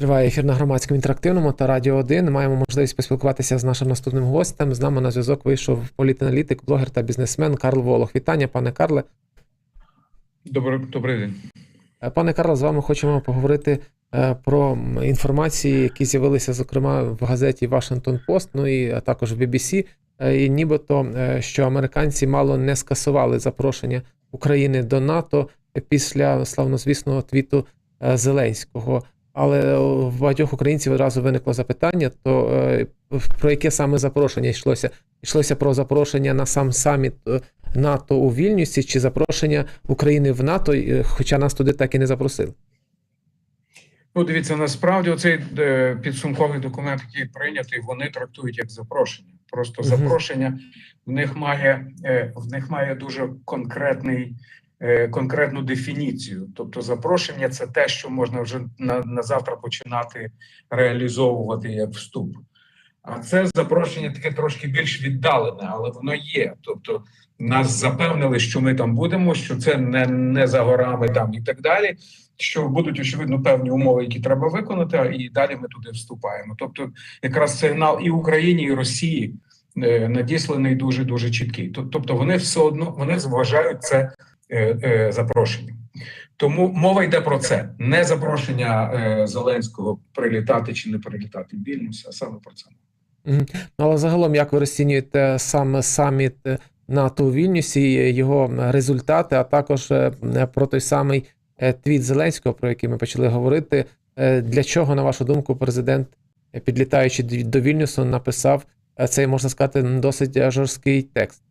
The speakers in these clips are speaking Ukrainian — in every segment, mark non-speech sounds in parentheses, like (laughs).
Триває ефір на громадському інтерактивному та радіо 1. Маємо можливість поспілкуватися з нашим наступним гостем. З нами на зв'язок вийшов політаналітик, блогер та бізнесмен Карл Волох. Вітання, пане Карле. Добрий, добрий день. Е, Пане Карле, з вами хочемо поговорити е, про інформації, які з'явилися, зокрема, в газеті Washington Post, ну і також в BBC. Е, І нібито, що американці мало не скасували запрошення України до НАТО після славнозвісного твіту Зеленського. Але в багатьох українців одразу виникло запитання: то е, про яке саме запрошення йшлося? Йшлося про запрошення на сам саміт е, НАТО у Вільнюсі чи запрошення України в НАТО, е, хоча нас туди так і не запросили. Ну, дивіться, насправді оцей підсумковий документ, який прийнятий, вони трактують як запрошення. Просто запрошення в них має в них має дуже конкретний. Е, Конкретну дефініцію, тобто запрошення це те, що можна вже на, на завтра починати реалізовувати як вступ. А це запрошення таке трошки більш віддалене, але воно є. Тобто нас запевнили, що ми там будемо, що це не, не за горами там і так далі. Що будуть очевидно певні умови, які треба виконати, і далі ми туди вступаємо. Тобто, якраз сигнал і Україні, і Росії е, надісланий дуже дуже чіткий. Тобто, вони все одно вони вважають це запрошенням. Тому мова йде про це не запрошення е, Зеленського прилітати чи не прилітати в Вільнюс, а саме про це. Ну, але загалом, як ви розцінюєте саме саміт е, НАТО у Вільнюсі, е, його результати, а також е, е, про той самий е, твіт Зеленського, про який ми почали говорити. Е, Для чого, на вашу думку, президент, е, підлітаючи до Вільнюсу, написав е, цей, можна сказати, досить е, жорсткий текст?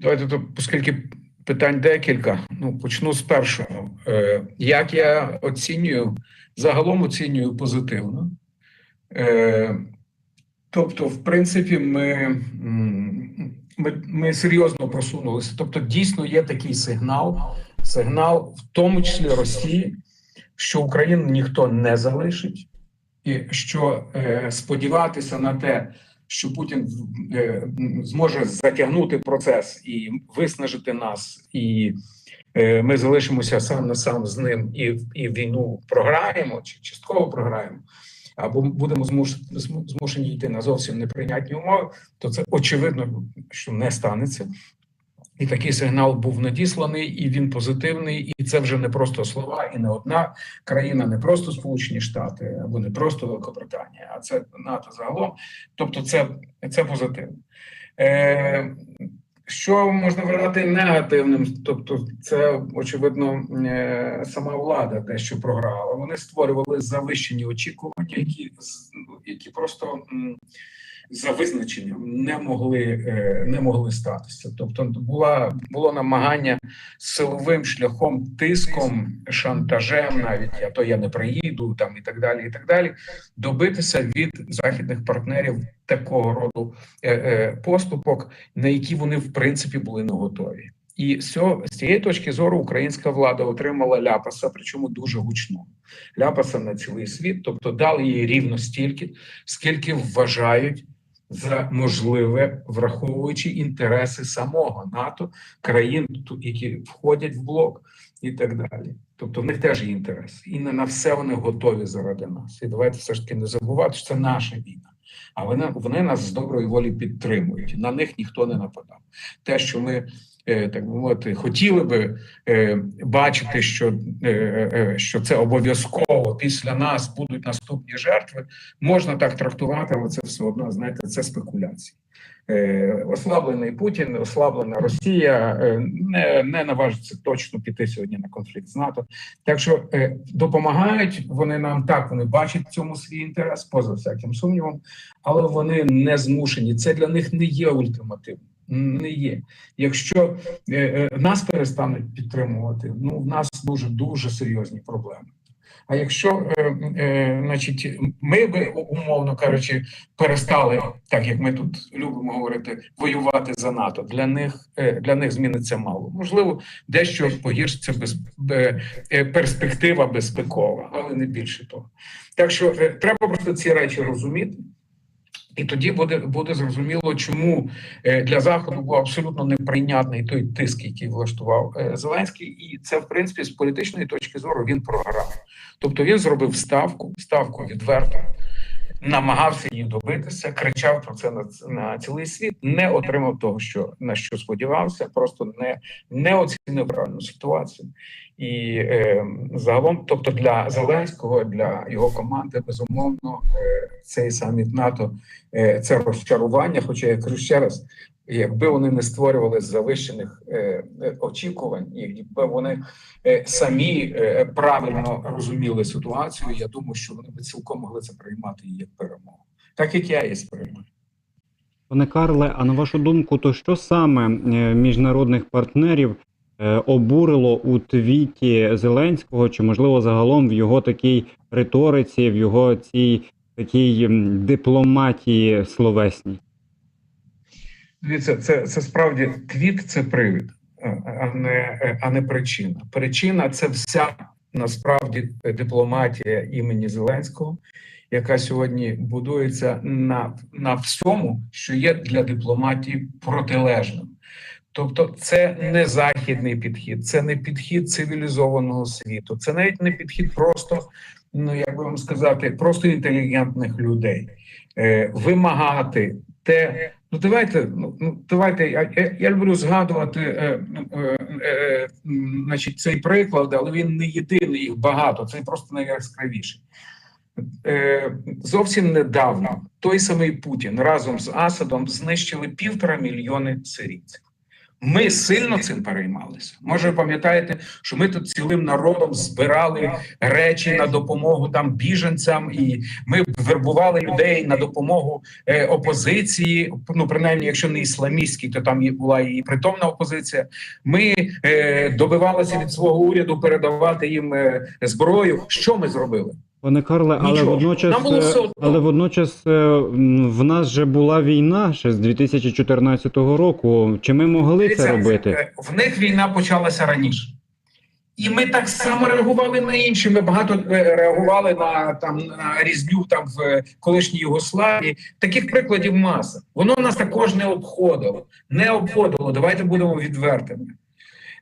Давайте то, оскільки питань декілька. Ну почну з першого. Е, як я оцінюю, загалом оцінюю позитивно. Е, тобто, в принципі, ми, ми, ми серйозно просунулися. Тобто, дійсно є такий сигнал, сигнал, в тому числі Росії, що Україну ніхто не залишить, і що е, сподіватися на те, що Путін е, зможе затягнути процес і виснажити нас, і е, ми залишимося сам на сам з ним, і, і війну програємо чи частково програємо, або будемо змушені змушені йти на зовсім неприйнятні умови, то це очевидно, що не станеться. І такий сигнал був надісланий, і він позитивний. І це вже не просто слова, і не одна країна, не просто Сполучені Штати, або не просто Великобританія, а це НАТО загалом. Тобто, це, це позитивно. Е, що можна вважати негативним? Тобто, це очевидно е, сама влада дещо програла. Вони створювали завищені очікування, які, які просто за визначенням не могли, е, не могли статися. Тобто, була було намагання силовим шляхом, тиском, шантажем, навіть а то я не приїду, там і так далі, і так далі, добитися від західних партнерів такого роду е, е, поступок, на які вони в принципі були не готові. І з, з цієї точки зору українська влада отримала ляпаса, причому дуже гучно. Ляпаса на цілий світ, тобто дали їй рівно стільки, скільки вважають за можливе, враховуючи інтереси самого НАТО, країн, які входять в блок, і так далі. Тобто в них теж є інтерес, і не на все вони готові заради нас. І давайте все ж таки не забувати, що це наша війна. А вони, вони нас з доброї волі підтримують. На них ніхто не нападав. Те, що ми е, так би мовити, хотіли би е, бачити, що, е, що це обов'язково після нас будуть наступні жертви, можна так трактувати, але це все одно, знаєте, це спекуляції. Е, Ослаблений Путін, ослаблена Росія е, не, не наважиться точно піти сьогодні на конфлікт з НАТО. Так що е, допомагають вони нам так, вони бачать в цьому свій інтерес, поза всяким сумнівом, але вони не змушені. Це для них не є ультимативним. Не є. Якщо нас перестануть підтримувати, ну в нас дуже дуже серйозні проблеми. А якщо, е, е, значить, ми би умовно кажучи, перестали, так як ми тут любимо говорити, воювати за НАТО, для них е, для них зміниться мало. Можливо, дещо погіршиться без бе- перспектива безпекова, але не більше того. Так що треба просто ці речі розуміти. І тоді буде буде зрозуміло, чому е, для заходу був абсолютно неприйнятний той тиск, який влаштував е, Зеленський, і це в принципі з політичної точки зору він програв, Тобто він зробив ставку, ставку відверто, намагався її добитися, кричав про це на, на цілий світ, не отримав того, що на що сподівався, просто не, не оцінив правильну ситуацію. І е, загалом, тобто для Зеленського, для його команди, безумовно, е, цей саміт НАТО е, це розчарування. Хоча я кажу ще раз, якби вони не створювали завищених е, е, очікувань, якби вони самі правильно розуміли ситуацію, я думаю, що вони би цілком могли це приймати як перемогу, так як я її сприймаю. Пане Карле, а на вашу думку, то що саме міжнародних партнерів обурило у твіті Зеленського, чи можливо загалом в його такій риториці, в його цій такій дипломатії словесній? Дивіться, це, це справді твіт, це привід, а не, а не причина. Причина це вся насправді дипломатія імені Зеленського, яка сьогодні будується на, на всьому, що є для дипломатії протилежним. Тобто, це не західний підхід, це не підхід цивілізованого світу, це навіть не підхід просто, ну як би вам сказати, просто інтелігентних людей. Е, вимагати те, Ну давайте, ну, ну давайте. Я, я, люблю згадувати, е, е, е, значить, цей приклад, але він не єдиний, їх багато. Це просто найяскравіший. Е, зовсім недавно той самий Путін разом з Асадом знищили півтора мільйони сирійців. Ми сильно цим переймалися. Може, пам'ятаєте, що ми тут цілим народом збирали речі на допомогу там біженцям, і ми вербували людей на допомогу е, опозиції. Ну, принаймні, якщо не ісламістській, то там була і притомна опозиція. Ми е, добивалися від свого уряду передавати їм е, зброю. Що ми зробили? Пане Карле, але Нічого. водночас, Нам було е, все одно. але водночас е, в нас же була війна ще з 2014 року. Чи ми могли це Дивіться, робити? е, В них війна почалася раніше. І ми так само реагували на інші. Ми багато реагували на там на різню там в колишній Югославії. Таких прикладів маса. Воно нас також не обходило. Не обходило. Давайте будемо відвертими.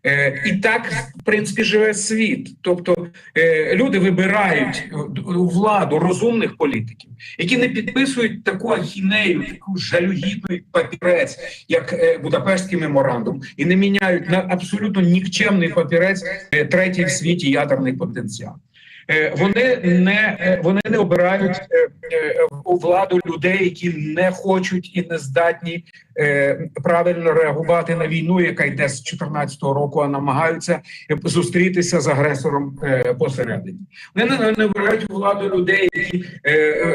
Е, і так, в принципі, живе світ. Тобто е, люди вибирають е, у владу розумних політиків, які не підписують таку ахінею, таку жалюгідну папірець, як Будапештський меморандум, і не міняють на абсолютно нікчемний папірець третій в світі ядерний потенціал. Е, Вони не е, вони не обирають е, у владу людей, які не хочуть і не здатні правильно реагувати на війну, яка йде з 2014 року, а намагаються зустрітися з агресором посередині. Вони не, обирають владу людей, які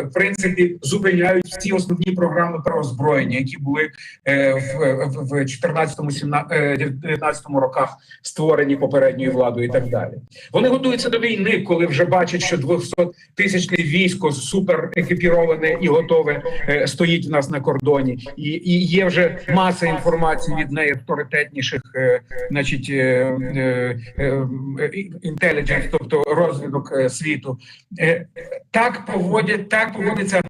в принципі зупиняють всі основні програми про озброєння, які були в, в, в 14-19 роках створені попередньою владою, і так далі. Вони готуються до війни, коли вже бачать, що 200 тисячне військо супер екіпіроване і готове е, стоїть в нас на кордоні, і, і є вже маса інформації від найавторитетніших, е, значить, е, інтелідженс, тобто розвідок е, світу. Так поводять, так поводиться,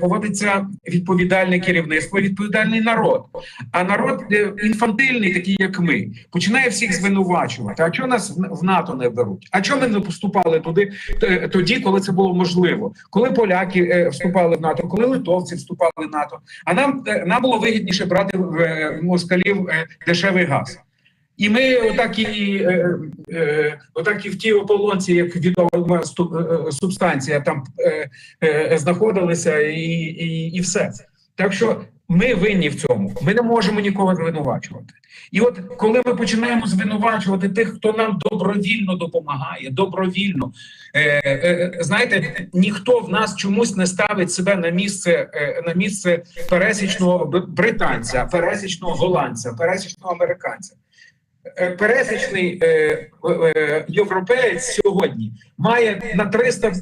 поводиться відповідальне керівництво, відповідальний народ. А народ інфантильний, такий як ми, починає всіх звинувачувати. А чого нас в- в НАТО не беруть? А чого ми не поступали туди е, тоді, коли це було можливо? Коли поляки е, вступали в НАТО, коли литовці вступали в НАТО? А нам е, нам було вигідніше брати в е, москалів дешевий газ. І ми отак і, отак і в тій ополонці, як відома субстанція, там знаходилися, і, і, і все. Так що ми винні в цьому. Ми не можемо нікого звинувачувати. І от коли ми починаємо звинувачувати тих, хто нам добровільно допомагає, добровільно, е, е, знаєте, ніхто в нас чомусь не ставить себе на місце е, на місце пересічного британця, пересічного голландця, пересічного американця. Е, Пересічний е, е, європеєць сьогодні має на 300 е,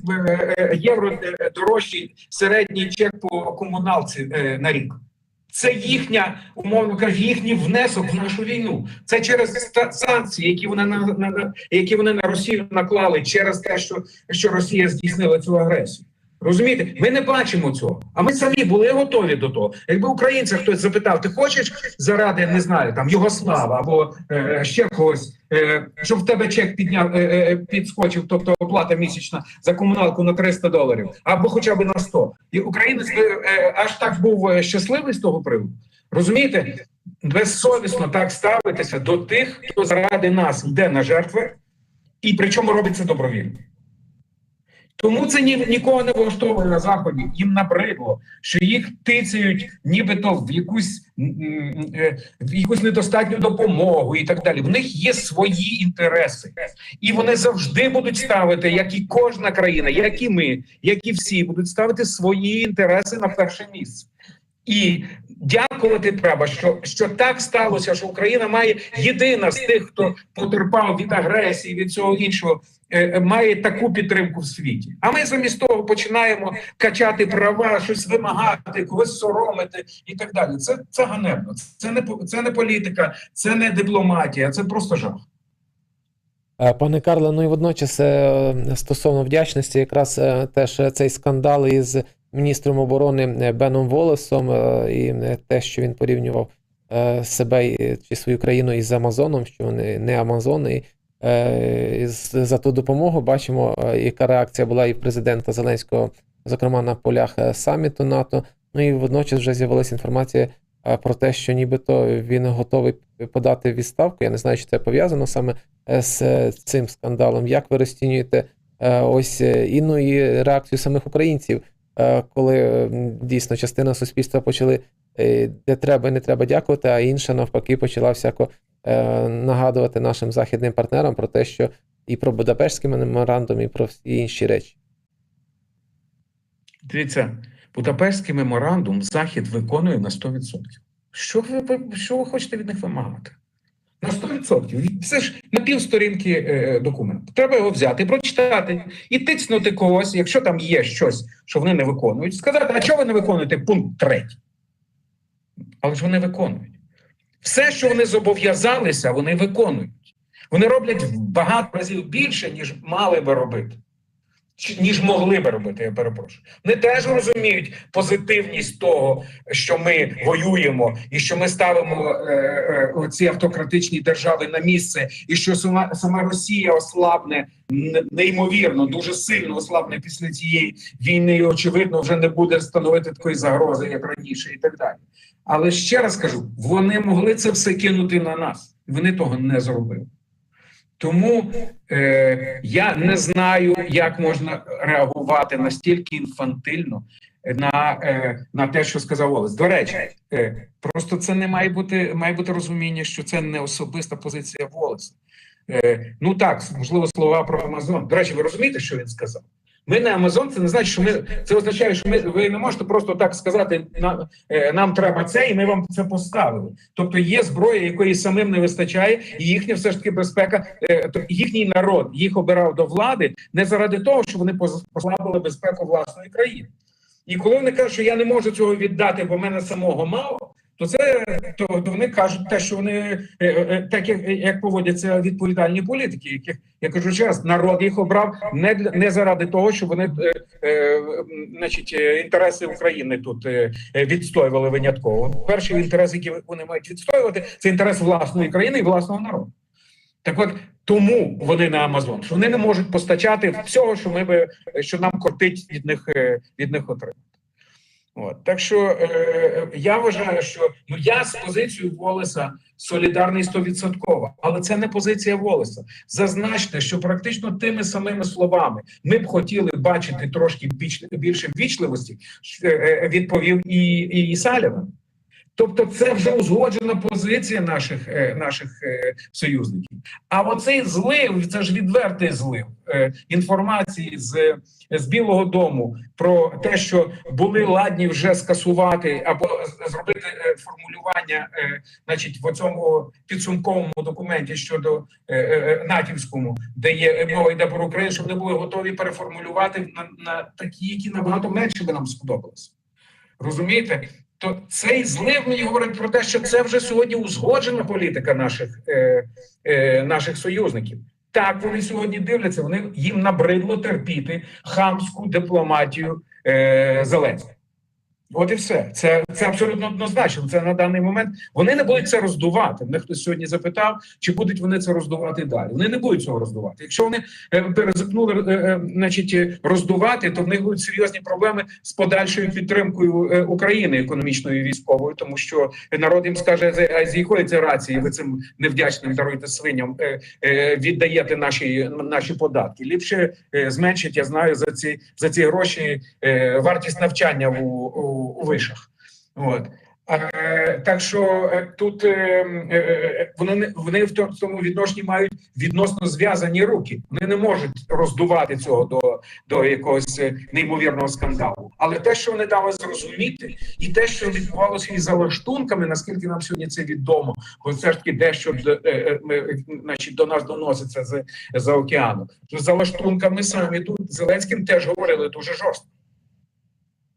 е, євро е, дорожчий середній чек по комуналці е, на рік. Це їхня, умовно кажучи, їхній внесок в нашу війну. Це через санкції, які вони на, на які вони на Росію наклали через те, що, що Росія здійснила цю агресію. Розумієте, ми не бачимо цього. А ми самі були готові до того. Якби українця хтось запитав, ти хочеш заради не знаю там Йогослава або е, ще когось, е, щоб в тебе чек підняв е, е, підскочив, тобто оплата місячна за комуналку на 300 доларів, або хоча б на 100. І українець би е, аж так був е, щасливий з того приводу. Розумієте, безсовісно так ставитися до тих, хто заради нас йде на жертви, і причому робить це добровільно. Тому це ні, нікого не влаштовує на заході. Їм набридло, що їх тицяють, нібито в якусь е, в якусь недостатню допомогу і так далі. В них є свої інтереси, і вони завжди будуть ставити, як і кожна країна, як і ми, як і всі, будуть ставити свої інтереси на перше місце. І дякувати треба, що, що так сталося, що Україна має єдина з тих, хто потерпав від агресії, від цього іншого, має таку підтримку в світі. А ми замість того починаємо качати права, щось вимагати, когось соромити і так далі. Це, це ганебно. Це не це не політика, це не дипломатія, це просто жах. Е, Пане Карле, ну і водночас е, стосовно вдячності, якраз е, теж е, цей скандал із міністром оборони е, Беном Волесом е, і е, те, що він порівнював е, себе чи свою країну із Амазоном, що вони не Амазони. Е, За ту допомогу бачимо, е, яка реакція була і президента Зеленського, зокрема на полях е, саміту НАТО. Ну і водночас вже з'явилася інформація про те, що нібито він готовий подати відставку. Я не знаю, чи це пов'язано саме з цим скандалом. Як ви розцінюєте ось е, і, ну, реакцію самих українців, коли дійсно частина суспільства почали де треба і не треба дякувати, а інша навпаки почала всяко нагадувати нашим західним партнерам про те, що і про Будапештський меморандум, і про всі інші речі. Дивіться, Будапештський меморандум Захід виконує на 100%. Що ви, що ви хочете від них вимагати? На 100%. Це ж на півсторінки е, документ. Треба його взяти, прочитати і тицнути когось, якщо там є щось, що вони не виконують, сказати, а чого ви не виконуєте пункт третій? Але ж вони виконують. Все, що вони зобов'язалися, вони виконують. Вони роблять багато разів більше, ніж мали би робити. Ніж могли би робити, я перепрошую. Вони теж розуміють позитивність того, що ми воюємо, і що ми ставимо е, е, ці автократичні держави на місце, і що сама, сама Росія ослабне неймовірно, дуже сильно ослабне після цієї війни, і очевидно, вже не буде становити такої загрози, як раніше, і так далі. Але ще раз кажу: вони могли це все кинути на нас, вони того не зробили. Тому е, я не знаю, як можна реагувати настільки інфантильно на, е, на те, що сказав Олес. До речі, е, просто це не має бути має бути розуміння, що це не особиста позиція Волеса. Е, ну так, можливо, слова про Амазон. До речі, ви розумієте, що він сказав? Ми не Амазон, це не значить, що ми це означає, що ми ви не можете просто так сказати, на, е, нам треба це, і ми вам це поставили. Тобто є зброя, якої самим не вистачає, і їхня все ж таки безпека, е, їхній народ їх обирав до влади не заради того, що вони послабили безпеку власної країни. І коли вони кажуть, що я не можу цього віддати, бо мене самого мало, то це то, то вони кажуть те, що вони е, е, так як, як поводяться відповідальні політики, яких я кажу ще раз, народ їх обрав не для не заради того, що вони е, е, значить е, інтереси України тут е, е, відстоювали винятково. Перший інтерес, який вони мають відстоювати, це інтерес власної країни і власного народу. Так от тому вони на Амазон, що вони не можуть постачати всього, що ми би що нам кортить від них е, від них отримати. От так що е, я вважаю, що ну я з позицією Волеса солідарний стовідсотково, але це не позиція Волеса. Зазначте, що практично тими самими словами ми б хотіли бачити трошки більш, більше ввічливості, е, е, відповів і, і Саліван. Тобто, це вже узгоджена позиція наших е, наших е, союзників. А оцей злив це ж відвертий злив е, інформації з, з Білого Дому про те, що були ладні вже скасувати або зробити формулювання, значить, в цьому підсумковому документі щодо натівському, де є мова йде про Україну, щоб вони були готові переформулювати на, на такі, які набагато менше би нам сподобалися. Розумієте? То цей злив мені говорить про те, що це вже сьогодні узгоджена політика наших, е, е, наших союзників. Так, вони сьогодні дивляться, вони їм набридло терпіти хамську дипломатію е, Зеленського. От і все. Це, це абсолютно однозначно. Це на даний момент вони не будуть це роздувати. Мене хтось сьогодні запитав, чи будуть вони це роздувати далі. Вони не будуть цього роздувати. Якщо вони е, е, е, значить, роздувати, то в них будуть серйозні проблеми з подальшою підтримкою е, України економічною і військовою, тому що народ їм скаже, «З- якої це рації ви цим невдячним даруйте свиням віддаєте наші наші податки. Ліпше зменшить, я знаю, за ці за ці гроші вартість навчання у, у, у вишах. От. Так що е, тут е, е, вони вони в тому відношенні мають відносно зв'язані руки. Вони не можуть роздувати цього до, до якогось неймовірного скандалу. Але те, що вони дали зрозуміти, і те, що відбувалося із залаштунками, наскільки нам сьогодні це відомо, бо все ж таки дещо значить, до нас доноситься з за океану. Що за лаштунками самі тут Зеленським теж говорили дуже жорстко.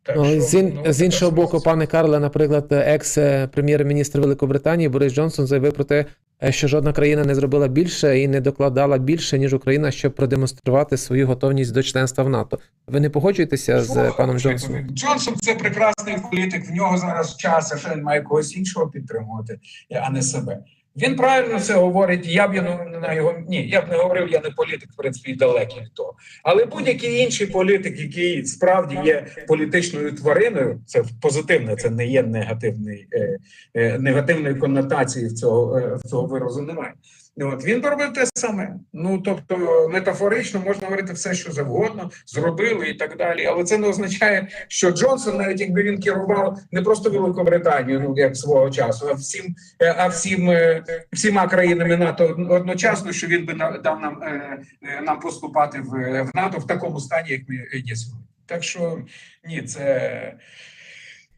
Так Ну, що, з, ін, ну, з іншого боку, пане Карле, наприклад, екс-прем'єр-міністр Великобританії Борис Джонсон заявив про те, е, що жодна країна не зробила більше і не докладала більше, ніж Україна, щоб продемонструвати свою готовність до членства в НАТО. Ви не погоджуєтеся з паном Джонсоном? Джонсон це прекрасний політик. В нього зараз час, а що він має когось іншого підтримувати, а не себе. Він правильно це говорить. Я б на його ні, я б не говорив, я не політик, в принципі, далекий від того. Але будь-який інший політик, який справді є політичною твариною, це позитивне, це не є негативний е, е, негативної коннотації в цього, е, цього виразу немає. От він робив те саме. Ну тобто, метафорично можна говорити все, що завгодно, зробили і так далі. Але це не означає, що Джонсон, навіть якби він керував не просто Великобританію, ну як свого часу, а всім, е, а всім е, всіма країнами НАТО одночасно, що він би дав нам е, нам поступати в, НАТО в такому стані, як ми є сьогодні. Так що ні, це.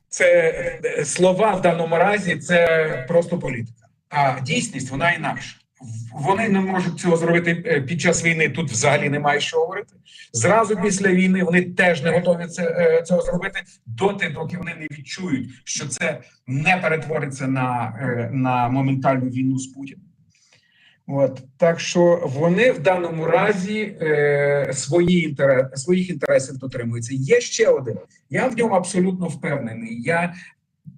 Це слова в даному разі це просто політика. А дійсність вона інакша. Вони не можуть цього зробити е, під час війни. Тут взагалі немає що говорити. Зразу після війни вони теж не готові це, е, цього зробити доти, доки вони не відчують, що це не перетвориться на, е, на моментальну війну з Путіним. От так що вони в даному разі е, свої інтерес, своїх інтересів дотримуються. Є ще один. Я в ньому абсолютно впевнений. Я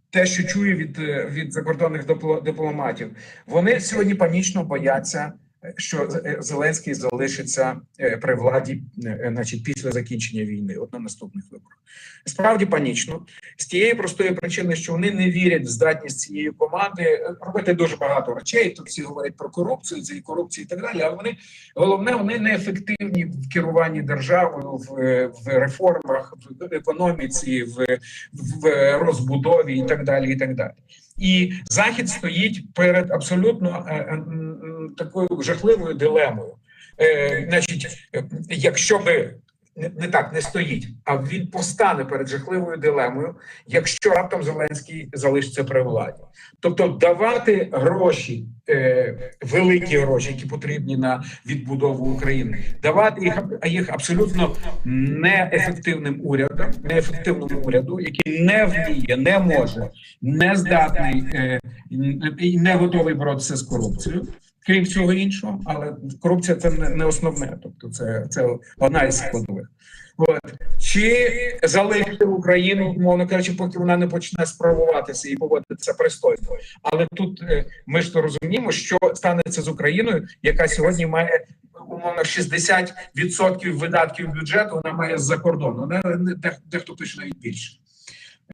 те, що чую від, е, від закордонних дипло- дипломатів, вони сьогодні панічно бояться, що е, Зеленський залишиться е, при владі, е, значить, після закінчення війни, от на наступних виборах. Справді панічно з тієї простої причини, що вони не вірять в здатність цієї команди робити дуже багато речей. Тут всі говорять про корупцію, це і корупцію і так далі. Але вони головне, вони неефективні в керуванні державою, в, в реформах, в економіці, в, в розбудові і так далі. І так далі. І захід стоїть перед абсолютно е, е, такою жахливою дилемою. Е, значить, якщо би не, не так не стоїть, а він постане перед жахливою дилемою, якщо раптом Зеленський залишиться при владі. Тобто давати гроші, е, великі гроші, які потрібні на відбудову України, давати їх, їх абсолютно неефективним урядом, неефективному уряду, який не вміє, не може, не здатний е, і не готовий боротися з корупцією. Крім всього іншого, але корупція це не, не основне, тобто це, це одна із складових. От. Чи залишити Україну, мовно кажучи, поки вона не почне справуватися і поводитися пристойно. Але тут е, ми ж то розуміємо, що станеться з Україною, яка сьогодні має умовно 60% видатків бюджету, вона має з-за кордону. Вона дехто пише навіть більше.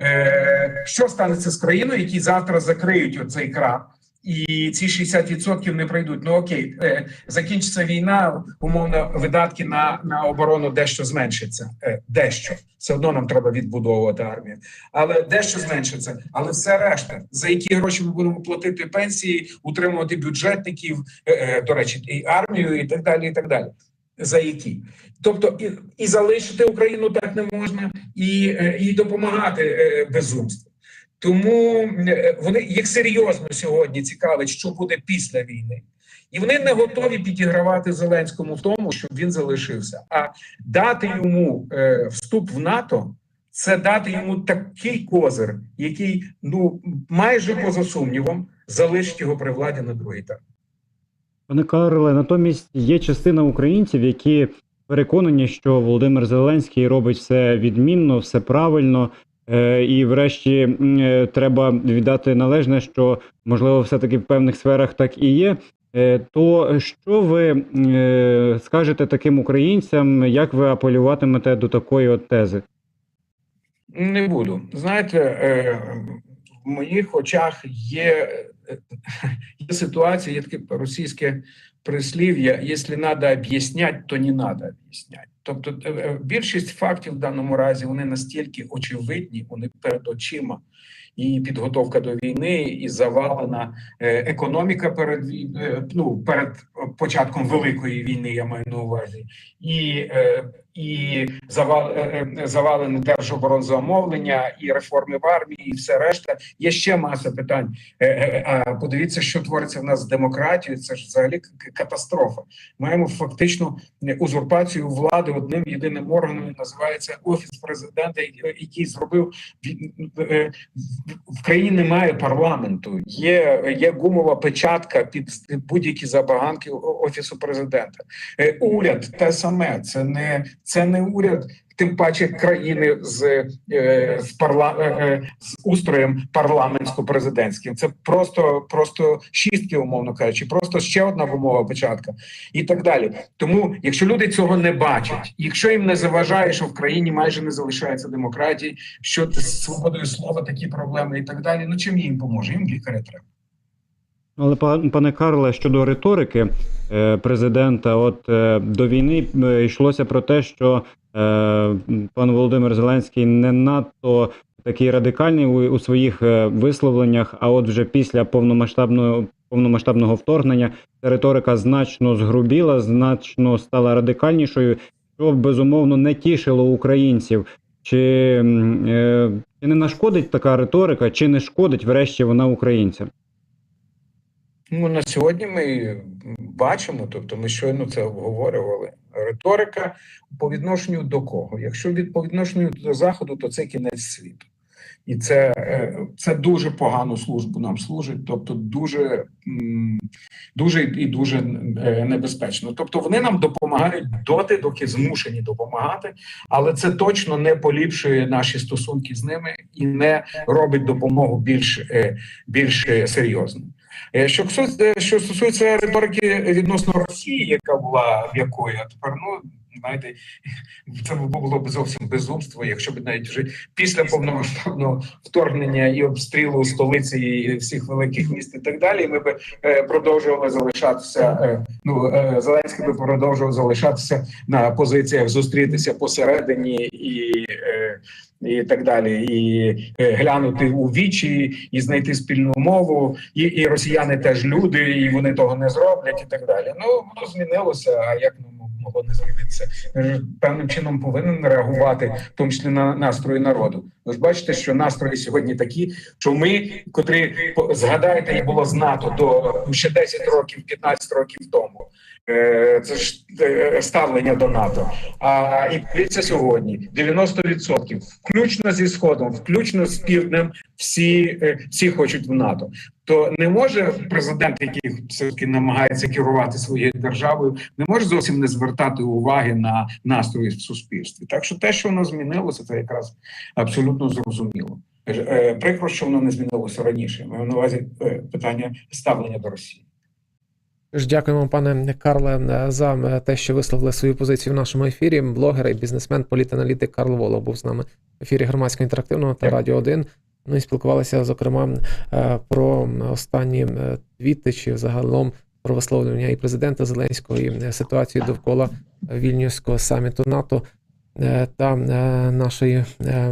Е, що станеться з країною, які завтра закриють оцей кран? І ці 60% не пройдуть. Ну окей, е, закінчиться війна, умовно, видатки на, на оборону дещо зменшаться. Е, дещо все одно нам треба відбудовувати армію, але дещо зменшиться. Але все решта, за які гроші ми будемо платити пенсії, утримувати бюджетників, е, до речі, і армію, і так далі. І так далі. За які, тобто і, і залишити Україну так не можна, і, і допомагати безумству. Тому е, вони їх серйозно сьогодні цікавить, що буде після війни, і вони не готові підігравати Зеленському в тому, щоб він залишився. А дати йому е, вступ в НАТО це дати йому такий козир, який ну майже поза сумнівом залишить його при владі на другий термін. Пане Карле, натомість є частина українців, які переконані, що Володимир Зеленський робить все відмінно, все правильно. Е, І, врешті, е, треба віддати належне, що можливо, все-таки в певних сферах так і є. Е, То що ви скажете таким українцям, як ви апелюватимете до такої от тези? Не буду. Знаєте, в моїх очах є, є ситуація, є таке російське прислів'я: якщо треба об'ясняти, то не треба об'ясняти. Тобто, е, е, більшість фактів в даному разі вони настільки очевидні, вони перед очима. І підготовка до війни, і завалена е, економіка перед е, ну, перед початком великої війни, я маю на увазі, і е, і завал, завалене держоборонзамовлення, і реформи в армії, і все решта. Є ще маса питань. А подивіться, що твориться в нас з демократією. Це ж взагалі катастрофа. Маємо фактично узурпацію влади одним єдиним органом. Називається офіс президента, який- зробив в країні немає парламенту. Є, є гумова печатка під будь-які забаганки офісу президента. Е, Уряд те саме. Це не це не уряд, тим паче країни з, е, з, парла, е, е, з устроєм парламентсько-президентським. Це просто, просто шістки, умовно кажучи, просто ще одна гумова печатка і так далі. Тому, якщо люди цього не бачать, якщо їм не заважає, що в країні майже не залишається демократії, що з свободою слова такі проблеми і так далі. Ну чим їм поможе? Їм лікаря треба. Але пан- пане Карле, щодо риторики президента, от до війни йшлося про те, що пан Володимир Зеленський не надто такий радикальний у, у своїх е, висловленнях. А от вже після повномасштабного повномасштабного вторгнення ця риторика значно згрубіла, значно стала радикальнішою, що безумовно не тішило українців. Чи, е, чи не нашкодить така риторика, чи не шкодить врешті вона українцям? Ну на сьогодні ми бачимо, тобто ми щойно це обговорювали. Риторика по відношенню до кого? Якщо від по відношенню до заходу, то це кінець світу. І це, е, це дуже погану службу нам служить, тобто дуже, дуже і дуже е, небезпечно. Тобто вони нам допомагають доти, доки змушені допомагати, але це точно не поліпшує наші стосунки з ними і не робить допомогу більш, е, більш серйозною. Е, Що стосується, що стосується риторики відносно Росії, яка була в якої, а тепер ну знаєте, (laughs) це було б зовсім безумство, якщо б навіть вже після повномасштабного вторгнення і обстрілу столиці і всіх великих міст і так далі, ми б е, продовжували залишатися. Е, ну е, Зеленський би продовжував залишатися на позиціях зустрітися посередині і. І так далі, і глянути у вічі, і знайти спільну мову, і, і росіяни теж люди, і вони того не зроблять, і так далі. Ну воно змінилося. А як ну, Він ж певним чином повинен реагувати, в тому числі на настрої народу. Ви ж бачите, що настрої сьогодні такі, що ми, котрі згадаєте, як було знато до ще 10 років, 15 років тому. Е, Це ж е, ставлення до НАТО. А і дивіться сьогодні 90%, включно зі сходом, включно з півднем, всі, е, всі хочуть в НАТО. То не може президент, який все таки намагається керувати своєю державою, не може зовсім не звертати уваги на настрої в суспільстві. Так що те, що воно змінилося, це якраз абсолютно зрозуміло. Прикро, що воно не змінилося раніше. Маю на увазі питання ставлення до Росії. Ж дякуємо, пане Карле, за е, те, що висловили свою позицію в нашому ефірі. Блогер і бізнесмен, політаналітик Карл Волов був з нами в ефірі громадського інтерактивного та Радіо 1. Ну і спілкувалися, зокрема, е, про останні е, твіти чи загалом про висловлення і президента Зеленського, і е, ситуацію довкола Вільнюського саміту НАТО е, та е, нашої е,